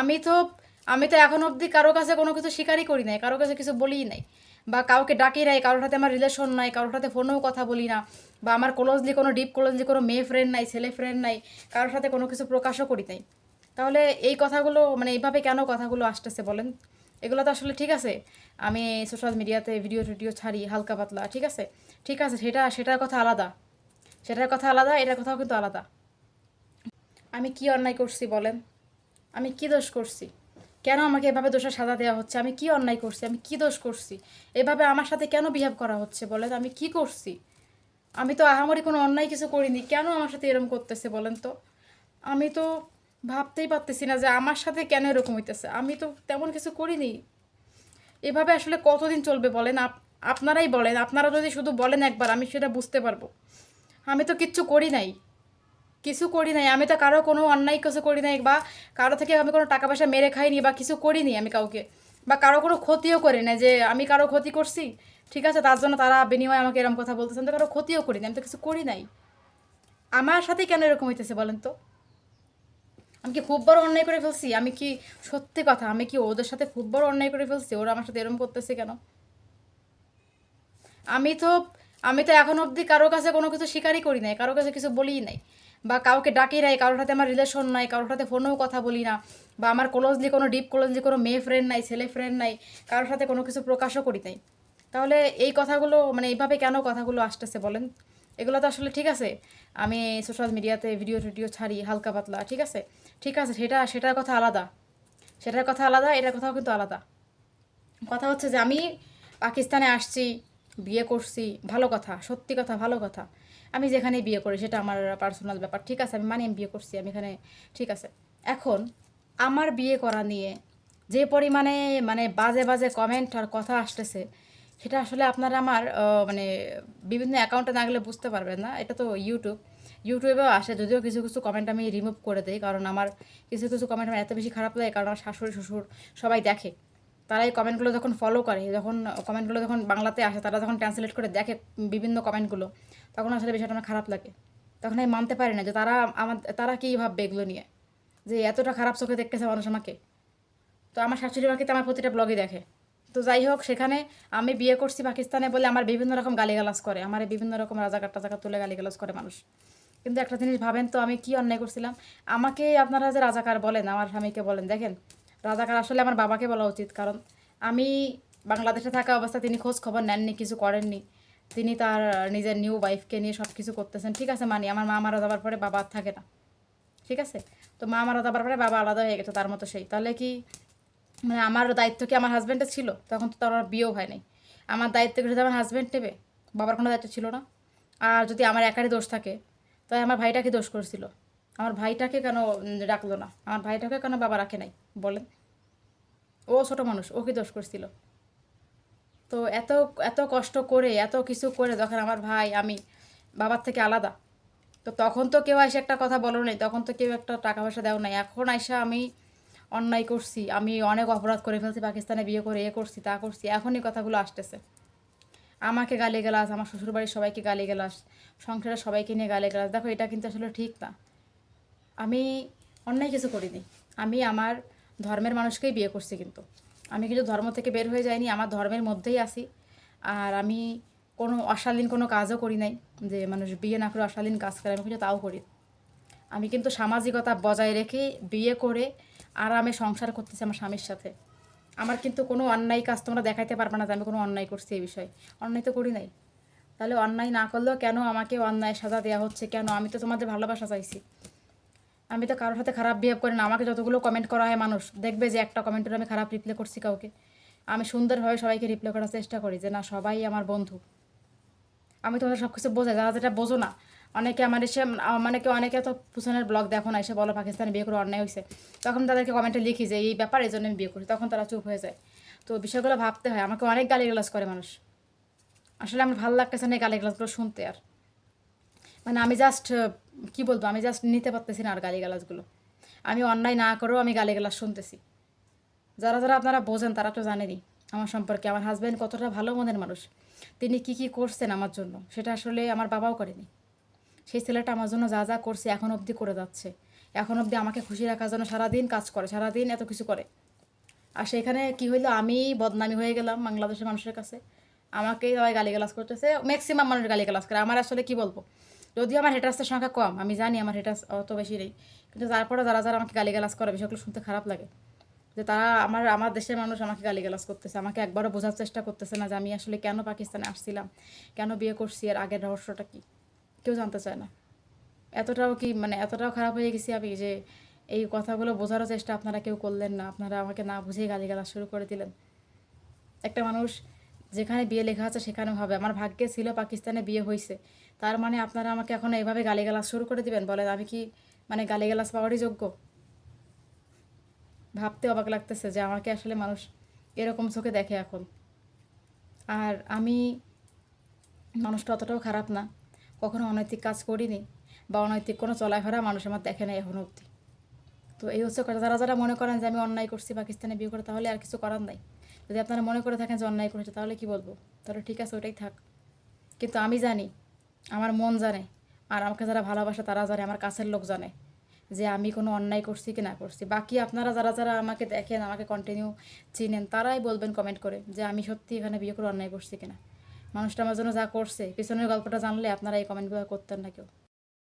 আমি তো আমি তো এখন অবধি কারও কাছে কোনো কিছু স্বীকারই করি নাই, কারও কাছে কিছু বলিই নাই। বা কাউকে ডাকি নাই, কারোর সাথে আমার রিলেশন নাই, কারোর সাথে ফোনেও কথা বলি না, বা আমার ক্লোজলি কোনো ডিপ ক্লোজলি কোনো মেয়ে ফ্রেন্ড নাই, ছেলে ফ্রেন্ড নাই, কারোর সাথে কোনো কিছু প্রকাশও করি নাই। তাহলে এই কথাগুলো মানে এইভাবে কেন কথাগুলো আসতেছে বলেন? এগুলো তো আসলে ঠিক আছে, আমি সোশ্যাল মিডিয়াতে ভিডিও টিডিও ছাড়ি, হালকা পাতলা, ঠিক আছে? ঠিক আছে, সেটা, সেটার কথা আলাদা। সেটার কথা আলাদা, এটার কথাও কিন্তু আলাদা। আমি কি অন্যায় করছি বলেন? আমি কি দোষ করছি? কেন আমাকে এভাবে দোষের সাজা দেওয়া হচ্ছে? আমি কি অন্যায় করছি? আমি কি দোষ করছি? এভাবে আমার সাথে কেন বিহেভ করা হচ্ছে বলেন? আমি কি করছি? আমি তো আহামরি কোনো অন্যায় কিছু করিনি। কেন আমার সাথে এরকম করতেছে বলেন তো? আমি তো ভাবতেই পারতেছি না যে আমার সাথে কেন এরকম হইতেছে। আমি তো তেমন কিছু করিনি। এভাবে আসলে কতদিন চলবে বলেন? আপ আপনারাই বলেন। আপনারা যদি শুধু বলেন একবার, আমি সেটা বুঝতে পারব। আমি তো কিচ্ছু করি নাই। কিছু করি নাই। আমি তো কারও কোনো অন্যায় কিছু করি নাই বা কারও থেকে আমি কোনো টাকা পয়সা মেরে খাইনি বা কিছু করিনি আমি কাউকে বা কারও কোনো ক্ষতিও করি না যে আমি কারও ক্ষতি করছি, ঠিক আছে, তার জন্য তারা বিনিময়ে আমাকে এরকম কথা বলতেছে। আমি তো কারও ক্ষতিও করি না আমি তো কিছু করি নাই। আমার সাথে কেন এরকম হইতেছে বলেন তো? আমি কি খুব বড় অন্যায় করে ফেলছি? আমি কি সত্যি কথা? আমি কি ওদের সাথে খুব বড় অন্যায় করে ফেলছি? ওরা আমার সাথে এরকম করতেছে কেন? আমি তো আমি তো এখন অবধি কারও কাছে কোনো কিছু স্বীকারই করি নাই কারও কাছে কিছু বলিই নাই। বা কাউকে ডাকি নাই, কারোর সাথে আমার রিলেশন নাই, কারোর সাথে ফোনেও কথা বলি না, বা আমার ক্লোজলি কোনো ডিপ ক্লোজলি কোনো মেয়ে ফ্রেন্ড নাই, ছেলে ফ্রেন্ড নাই, কারোর সাথে কোনো কিছু প্রকাশও করি নাই। তাহলে এই কথাগুলো মানে এইভাবে কেন কথাগুলো আসতেছে বলেন? এগুলো তো আসলে ঠিক আছে, আমি সোশ্যাল মিডিয়াতে ভিডিও টিডিও ছাড়ি, হালকা পাতলা, ঠিক আছে? ঠিক আছে, সেটা, সেটার কথা আলাদা। সেটার কথা আলাদা, এটার কথাও কিন্তু আলাদা। কথা হচ্ছে যে আমি পাকিস্তানে আসছি বিয়ে করছি, ভালো কথা, সত্যি কথা, ভালো কথা। আমি যেখানে বিয়ে করি, সেটা আমার পার্সোনাল ব্যাপার। ঠিক আছে, আমি মানে আমি বিয়ে করছি, আমি এখানে, ঠিক আছে। এখন, আমার বিয়ে করা নিয়ে যে পরিমাণে মানে বাজে বাজে কমেন্ট আর কথা আসতেছে, সেটা আসলে আপনারা আমার মানে বিভিন্ন অ্যাকাউন্টে না গেলে বুঝতে পারবেন না। এটা তো ইউটিউব ইউটিউবেও আসে, যদিও কিছু কিছু কমেন্ট আমি রিমুভ করে দিই, কারণ আমার কিছু কিছু কমেন্ট আমার এত বেশি খারাপ লাগে, কারণ আমার শাশুড়ি, শ্বশুর সবাই দেখে। তারা এই কমেন্টগুলো যখন ফলো করে, যখন কমেন্টগুলো যখন বাংলাতে আসে, তারা যখন ট্রান্সলেট করে দেখে বিভিন্ন কমেন্টগুলো তখন আসলে বিষয়টা আমার খারাপ লাগে। তখন আমি মানতে পারি না যে তারা আমার, তারা কী ভাববে এগুলো নিয়ে? যে এতটা খারাপ চোখে দেখতেছে মানুষ আমাকে। তো আমার শাশুড়ি মাকে তো আমার প্রতিটা ব্লগে দেখে। তো যাই হোক, সেখানে আমি বিয়ে করছি পাকিস্তানে বলে আমার বিভিন্ন রকম গালিগালাজ করে, আমার বিভিন্ন রকম রাজাকার টাজাকার তুলে গালিগালাজ করে মানুষ। কিন্তু একটা জিনিস ভাবেন তো আমি কি অন্যায় করছিলাম? আমাকে আপনারা যে রাজাকার বলেন, আমার স্বামীকে বলেন, দেখেন রাজাকার আসলে আমার বাবাকে বলা উচিত। কারণ আমি বাংলাদেশে থাকা অবস্থায় তিনি খোঁজ খবর নেননি, কিছু করেননি। তিনি তার নিজের নিউ ওয়াইফকে নিয়ে সব কিছু করতেছেন। ঠিক আছে, মানি, আমার মা মারা যাওয়ার পরে বাবা থাকে না। ঠিক আছে? তো মা মারা যাবার পরে বাবা আলাদা হয়ে গেছে, তার মতো সেই। তাহলে কি মানে আমার দায়িত্ব কি আমার হাজব্যান্ডের ছিল? তখন তো তার বিয়েও হয় নাই। আমার দায়িত্ব কি যদি আমার হাজব্যান্ড নেবে? বাবার কোনো দায়িত্ব ছিল না। আর যদি আমার একারই দোষ থাকে তাই আমার ভাইটাকে দোষ করছিল? আমার ভাইটাকে কেন রাখল না? আমার ভাইটাকে কেন বাবা রাখে নাই? বলেন। ও ছোট মানুষ, ও কি দোষ করছিল? তো এত এত কষ্ট করে, এত কিছু করে যখন আমার ভাই, আমি বাবার থেকে আলাদা, তো তখন তো কেউ এসে একটা কথা বলো নাই, তখন তো কেউ একটা টাকা পয়সা দেও নাই। এখন আইসা আমি অন্যায় করছি, আমি অনেক অপরাধ করে ফেলছি, পাকিস্তানে বিয়ে করে এ করছি, তা করছি, এখনই কথাগুলো আসতেছে। আমাকে গালি গেলাস আমার শ্বশুরবাড়ির সবাইকে গালি গেলাস সংসারের সবাইকে নিয়ে গালি গেলাস দেখো এটা কিন্তু আসলে ঠিক না। আমি অন্যায় কিছু করিনি। আমি আমার ধর্মের মানুষকেই বিয়ে করছি কিন্তু। আমি কিন্তু ধর্ম থেকে বের হয়ে যাইনি, আমার ধর্মের মধ্যেই আছি। আর আমি কোনো অশালীন কোনো কাজও করি নাই, যে মানুষ বিয়ে না করে অশালীন কাজ করে, আমি কিন্তু তাও করি। আমি কিন্তু সামাজিকতা বজায় রেখে বিয়ে করে আরামে সংসার করতেছি আমার স্বামীর সাথে। আমার কিন্তু কোনো অন্যায় কাজ তোমরা দেখাইতে পারবে না যে আমি কোনো অন্যায় করছি এই বিষয়ে। অন্যায় তো করি নাই। তাহলে অন্যায় না করলেও কেন আমাকে অন্যায় সাজা দেওয়া হচ্ছে? কেন? আমি তো তোমাদের ভালোবাসা চাইছি। আমি তো কারোর সাথে খারাপ বিহেভ করি না। আমাকে যতগুলো কমেন্ট করা হয় মানুষ, দেখবে যে একটা কমেন্টের আমি খারাপ রিপ্লাই করছি কাউকে। আমি সুন্দরভাবে সবাইকে রিপ্লাই করার চেষ্টা করি যে, না, সবাই আমার বন্ধু। আমি তোমাদের সব কিছু বোঝাই, যারা যেটা বোঝো না। অনেকে আমার এসে মানে কি অনেকে তো পুছনের ব্লগ দেখো না, এসে বলো পাকিস্তানে বিয়ে করে অন্যায় হয়েছে তখন তাদেরকে কমেন্টে লিখি যে, এই ব্যাপার এই জন্য আমি বিয়ে করি। তখন তারা চুপ হয়ে যায়। তো বিষয়গুলো ভাবতে হয়, আমাকে অনেক গালিগালাজ করে মানুষ। আসলে আমার ভালো লাগতেছে না এই গালিগালাজগুলো শুনতে আর। মানে আমি জাস্ট কি বলব, আমি জাস্ট নিতে পারতেছি না আর গালিগালাজগুলো। আমি অন্যায় না করেও আমি গালিগালাজ শুনতেছি। যারা যারা আপনারা বোঝেন, তারা তো জানেনই আমার সম্পর্কে। আমার হাজব্যান্ড কতটা ভালো মনের মানুষ। তিনি কি কি করছেন আমার জন্য, সেটা আসলে আমার বাবাও করেনি। সেই ছেলেটা আমার জন্য যা যা করছে এখন অবধি করে যাচ্ছে। এখন অবধি আমাকে খুশি রাখার জন্য সারাদিন কাজ করে, সারাদিন এত কিছু করে। আর সেখানে কি হইল, আমি বদনামি হয়ে গেলাম বাংলাদেশের মানুষের কাছে। আমাকেই সবাই গালিগালাজ করতেছে ম্যাক্সিমাম মানুষ গালিগালাজ করে। আমার আসলে কি বলব যদিও আমার হেটার্সের সংখ্যা কম, আমি জানি আমার হেটার্স অত বেশি নেই। কিন্তু তারপরে যারা যারা আমাকে গালিগালাজ করে, বিষয়গুলো শুনতে খারাপ লাগে। যে তারা আমার আমার দেশের মানুষ আমাকে গালিগালাজ করতেছে, আমাকে একবারও বোঝার চেষ্টা করতেছে না যে আমি আসলে কেন পাকিস্তানে আসছিলাম, কেন বিয়ে করছি আর আগের রহস্যটা কি? কেউ জানতে চায় না। এতটাও কি মানে এতটাও খারাপ হয়ে গেছি আমি যে এই কথাগুলো বোঝারও চেষ্টা আপনারা কেউ করলেন না, আপনারা আমাকে না বুঝিয়ে গালিগালাজ শুরু করে দিলেন। একটা মানুষ যেখানে বিয়ে লেখা আছে সেখানে হবে। আমার ভাগ্যে ছিল পাকিস্তানে বিয়ে হয়েছে তার মানে আপনারা আমাকে এখন এইভাবে গালিগালাজ শুরু করে দিবেন? বলেন, আমি কি মানে গালিগালাজ পাওয়ারই যোগ্য? ভাবতে অবাক লাগতেছে যে আমাকে আসলে মানুষ এরকম চোখে দেখে এখন। আর আমি মানুষটা অতটাও খারাপ না। কখনো অনৈতিক কাজ করিনি বা অনৈতিক কোনো চলাফেরা মানুষ আমার দেখে নাই এখন অবধি। তো এই হচ্ছে কথা। যারা যারা মনে করেন যে আমি অন্যায় করছি, পাকিস্তানে বিয়ে করে, তাহলে আর কিছু করার নাই। যদি আপনারা মনে করে থাকেন যে অন্যায় করেছে, তাহলে কি বলব? তাহলে ঠিক আছে, ওটাই থাক। কিন্তু আমি জানি, আমার মন জানে, আর আমাকে যারা ভালোবাসে, তারা জানে, আমার কাছের লোক জানে যে আমি কোনো অন্যায় করছি কি না করছি। বাকি আপনারা যারা যারা আমাকে দেখেন, আমাকে কন্টিনিউ চিনেন, তারাই বলবেন কমেন্ট করে যে আমি সত্যি এখানে বিয়ে করে অন্যায় করছি কিনা মানুষটা আমার জন্য যা করছে, পিছনের গল্পটা জানলে আপনারা এই কমেন্টগুলো করতেন না কেউ।